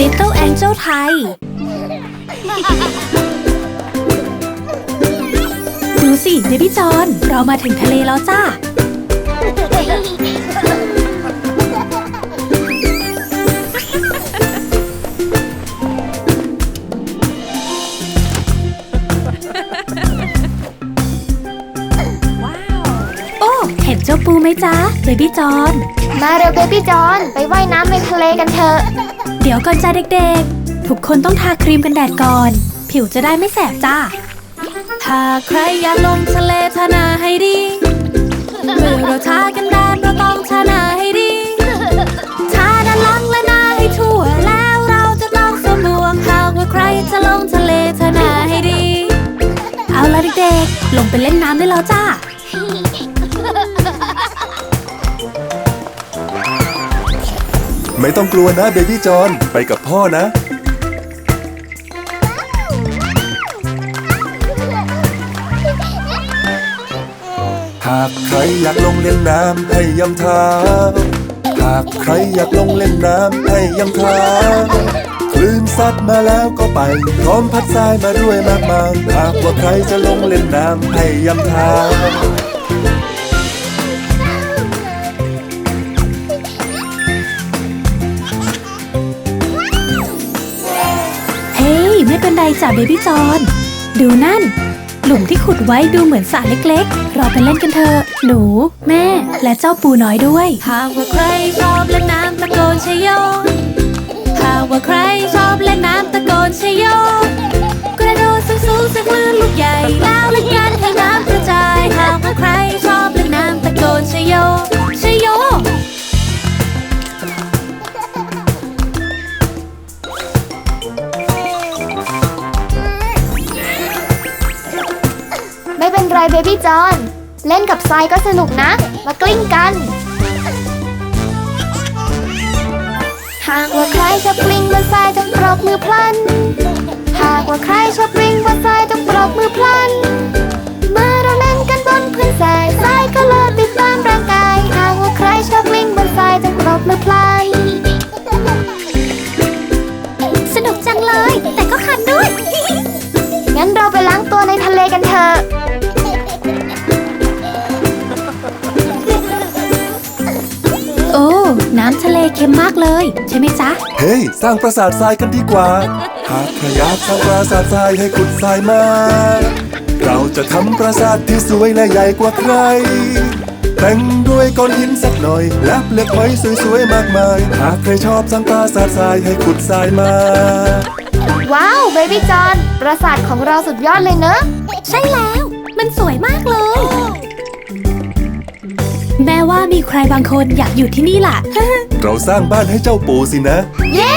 Little Angel ไทย ดูสิเบบี้จอน เรามาถึงทะเลแล้วจ้า ห็นเจ้าปูไหมจ๊ะเบบี้จอนมาเร็วเบบี้จอนไปว่ายน้ำในทะเลกันเถอะ เดี๋ยวก่อนจ้าเด็กๆ ทุกคนต้องทาครีมกันแดดก่อน ผิวจะได้ไม่แสบจ้า ถ้าใครอยากลงทะเลทาหนาให้ดี เมื่อเราทากันแดดเราต้องทาหนาให้ดีทาด้านหลังและหน้าให้ทั่วแล้วเราจะต้องสวมหมวกหากว่าใครจะลงทะเลทาหนาให้ดี เอาละเด็กๆ ลงไปเล่นน้ำได้แล้วจ้า ไม่ต้องกลัวนะเบบี้จอน ไปกับพ่อนะ หากใครอยากลงเล่นน้ำให้ยำเท้า หากใครอยากลงเล่นน้ำให้ยำเท้าคลื่นซัดมาแล้วก็ไป พร้อมพัดทรายมาด้วยมากมายหากว่าใครจะลงเล่นน้ำให้ยำเท้า ยไม่เป็นไรจ้ะเบบี้จอนดูนั่น หลุมที่ขุดไว้ดูเหมือนสระเล็กๆ เราไปเล่นกันเถอะ หนู แม่ และเจ้าปูน้อยด้วย หากว่าใครชอบเล่นน้ำตะโกนชยโยหากว่าใครชอบ ไม่เป็นไรเบบี้จอนเล่นกับทรายก็สนุกนะ มากลิ้งกัน หากว่าใครชอบกลิ้งบนทรายต้องปรบมือพลัน หากว่าใครชอบกลิ้งบนทรายต้องปรบมือพลัน เมื่อเราเล่นกันบนพื้น น้ำทะเลเค็มมากเลย ใช่ไหมจ๊ะ เฮ้ย สร้างปราสาททรายกันดีกว่า หากใครอยากสร้างปราสาททรายให้ขุดทรายมา เราจะทำปราสาทที่สวยและใหญ่กว่าใคร แต่งด้วยก้อนหินสักหน่อย และเปลือกหอยสวยๆมากมาย หากใครชอบสร้างปราสาททรายให้ขุดทรายมา ว้าว เบบี้จอน ปราสาทของเราสุดยอดเลยเนอะ ใช่แล้ว มันสวยมากเลยีใครบางคนอยากอยู่ที่นี่ล่ะ เราสร้างบ้านให้เจ้าปูสินะ เย้